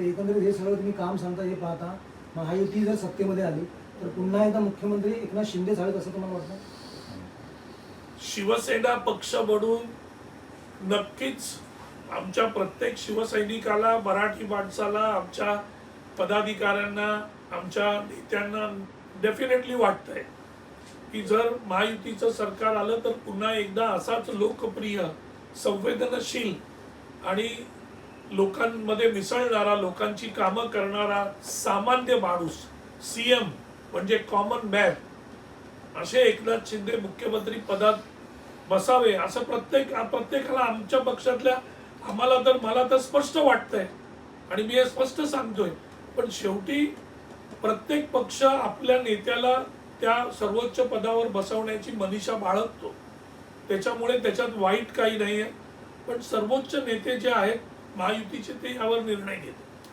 वाटते एकंदरीत हे सगळं तुम्ही काम सांगता हे पाहता. महायुती जर सत्तेमध्ये आली तर पुन्हा एकदा मुख्यमंत्री एकनाथ शिंदे झालेत असं तुम्हाला वाटतं? शिवसेना पक्ष म्हणून नक्कीच आमच्या प्रत्येक शिवसैनिकाला मराठी माणसाला आमच्या पदाधिकाऱ्यांना आमच्या नेत्यांना डेफिनेटली वाटतंय की जर महायुतीचं सरकार आलं तर पुन्हा एकदा असाच लोकप्रिय संवेदनशील आणि लोकांमध्ये मिसळणारा लोकांची कामं करणारा सामान्य माणूस सी एम म्हणजे कॉमन मॅन असे एकनाथ शिंदे मुख्यमंत्री पदात बसावे असं प्रत्येक प्रत्येकाला आमच्या पक्षातल्या आम्हाला तर मला तर स्पष्ट वाटतंय. आणि मी हे स्पष्ट सांगतोय. पण शेवटी प्रत्येक पक्ष आपल्या नेत्याला त्या सर्वोच्च पदावर बसवण्याची मनीषा बाळगतो. त्याच्यामुळे त्याच्यात वाईट काही नाही आहे पण सर्वोच्च नेते जे आहेत महायुतीचे ते यावर निर्णय घेते